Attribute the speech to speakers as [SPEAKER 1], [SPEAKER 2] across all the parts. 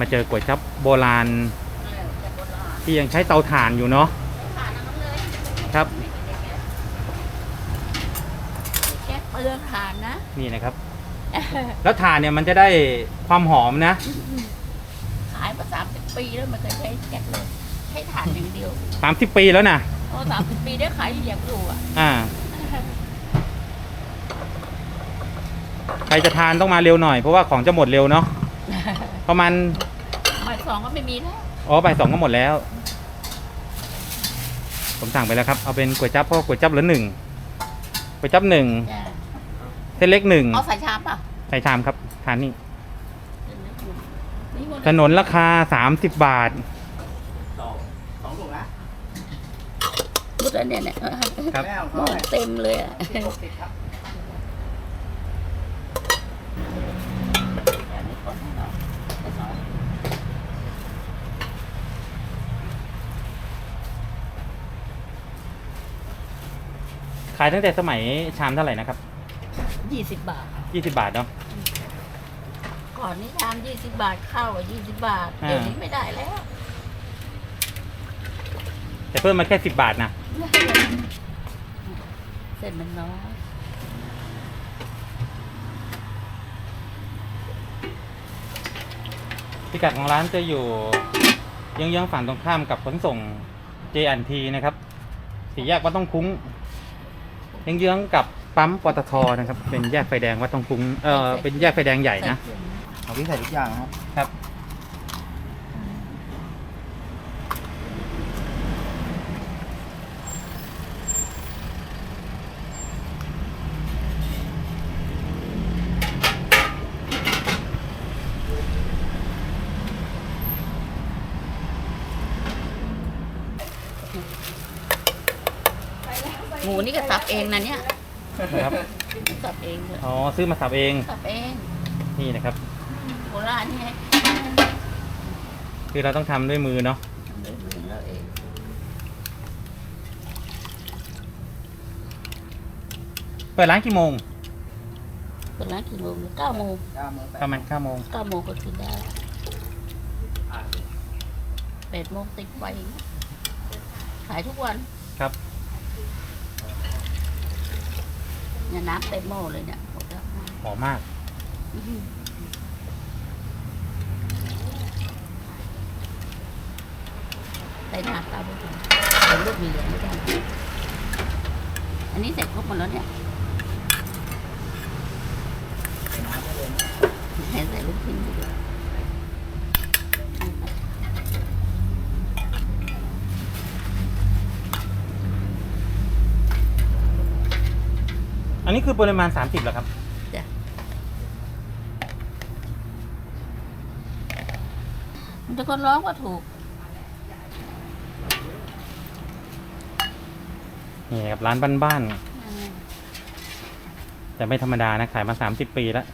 [SPEAKER 1] มาเจอก๋วยจั๊บโบราณ
[SPEAKER 2] เออจะโบราณ
[SPEAKER 1] ที่ยังใช้เตาถ่านอยู่เนาะ
[SPEAKER 2] ทานน้ำเลย
[SPEAKER 1] ครับ
[SPEAKER 2] แก๊สเปลืองทานนะ
[SPEAKER 1] นี่นะครับ แล้วถ่านเนี่ยมันจะได้ความหอมนะ
[SPEAKER 2] ขายมาสามสิบปีแล้วไม่เคยใช้แก๊สเลยใช้ถ่านอย่างเดียว
[SPEAKER 1] 30ปีแล้วนะ
[SPEAKER 2] โอ้สามสิบปีได้ขายอย่างอยู่อะ
[SPEAKER 1] อ่าใครจะทานต้องมาเร็วหน่อยเพราะว่าของจะหมดเร็วเนาะ ประมาณ
[SPEAKER 2] หมายสองก็ไม่มีแล้ว
[SPEAKER 1] อ๋อบ่ายสองก็หมดแล้ว ผมสั่งไปแล้วครับ เอาเป็นก๋วยจั๊บเพราะก๋วยจั๊บเหลือหนึ่งก๋วยจั๊บหนึ่ง
[SPEAKER 2] จ้ะ
[SPEAKER 1] เส้นเล็กหนึ่ง
[SPEAKER 2] เอาใส่ชามป่ะ
[SPEAKER 1] ใส่ชามครับทานนี่
[SPEAKER 2] นี่หมด
[SPEAKER 1] ถนนราคา30บาท
[SPEAKER 2] พูดแล้วเนี่ยเนี่ย
[SPEAKER 1] ครับ
[SPEAKER 2] หม้อเต็มเลยอะ
[SPEAKER 1] ขายตั้งแต่สมัยชามเท่าไหร่นะครับ
[SPEAKER 2] ยี่สิบบาท
[SPEAKER 1] 20บาทเนาะ
[SPEAKER 2] ก่อนนี้ชามยี่สิบบาทข้าวอะยี่สิบบาท
[SPEAKER 1] อ่า
[SPEAKER 2] เดี๋ยวนี้ไม่ได้แล้ว
[SPEAKER 1] แต่เพิ่มมาแค่10บาทนะ
[SPEAKER 2] เส้นมันน้อย
[SPEAKER 1] พิกัดของร้านจะอยู่เยื้องๆฝั่งตรงข้ามกับขนส่ง J&T นะครับสี่แยกวัดต้องคุ้ง เยื้องๆกับปั๊มปตทนะครับ เป็นแยกไฟแดงวัดต้องคุ้งเออเป็นแยกไฟแดงใหญ่นะ
[SPEAKER 3] เอาพี่ใส่ทุกอย่างนะครับ
[SPEAKER 1] ครับ
[SPEAKER 2] หมูนี่ก็สับเองนะเนี่ย
[SPEAKER 1] นะครับ
[SPEAKER 2] สับเองเลย
[SPEAKER 1] อ๋อซื้อมาสับเอง
[SPEAKER 2] สับเอง
[SPEAKER 1] นี่นะครับ
[SPEAKER 2] โบราณนี่ไง
[SPEAKER 1] คือเราต้องทำด้วยมือเนาะ
[SPEAKER 2] ทำด้วยมือเราเอง
[SPEAKER 1] เปิดร้านกี่โมง
[SPEAKER 2] เปิดร้านกี่โมงเก้าโมง
[SPEAKER 1] ประมาณ9โมง
[SPEAKER 2] เก้าโมงก็กินได้แปดโมงติดไฟขายทุกวัน
[SPEAKER 1] ครับ
[SPEAKER 2] เนี่ยน้ำเต็มหม้อเลยเนี่ยหมดแล้ว
[SPEAKER 1] หอมมาก
[SPEAKER 2] ใส่น้ำตามไปถึงใส่ลูกมีเหลืองไม่ได้ อันนี้เสร็จครบหมดแล้วเนี่ยใส่ใส่ลูกชิ้นไปด้วย
[SPEAKER 1] อันนี้คือปริมาณ 30เหรอครับ
[SPEAKER 2] จ้ะมันจะคนร้องว่าถูก
[SPEAKER 1] นี่ครับร้านบ้านๆแต่ไม่ธรรมดานะขายมา 30 ปีแล้ว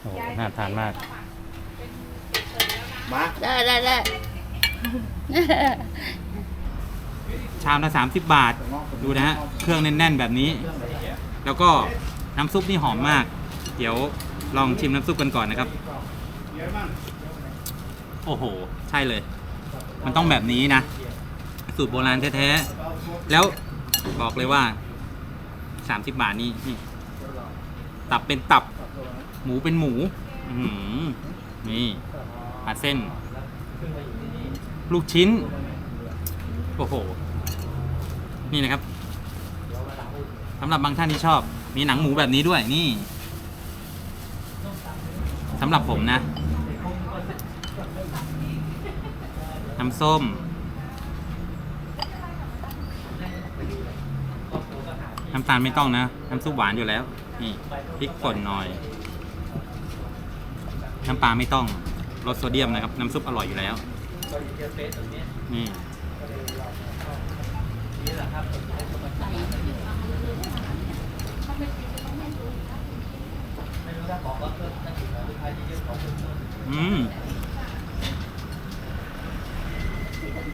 [SPEAKER 1] โอ้โหน่าทานมาก
[SPEAKER 3] มา
[SPEAKER 2] ได้ได้ได้
[SPEAKER 1] ชามละ 30 บาท ดูนะฮะ เครื่องแน่นๆแบบนี้ แล้วก็น้ำซุปนี่หอมมาก เดี๋ยวลองชิมน้ำซุปกันก่อนนะครับ โอ้โห ใช่เลย มันต้องแบบนี้นะ สูตรโบราณแท้ๆ แล้วบอกเลยว่า 30 บาทนี่นี่ ตับเป็นตับ หมูเป็นหมู อื้อหือนี่ผัดเส้น ลูกชิ้น โอ้โห นี่นะครับสำหรับบางท่านที่ชอบ มีหนังหมูแบบนี้ด้วยนี่สำหรับผมนะน้ำส้ม น้ำตาลไม่ต้องนะ น้ำซุปหวานอยู่แล้ว นี่พริกป่นหน่อย น้ำปลาไม่ต้องลดโซเดียมนะครับ น้ำซุปอร่อยอยู่แล้ว นี่ อืม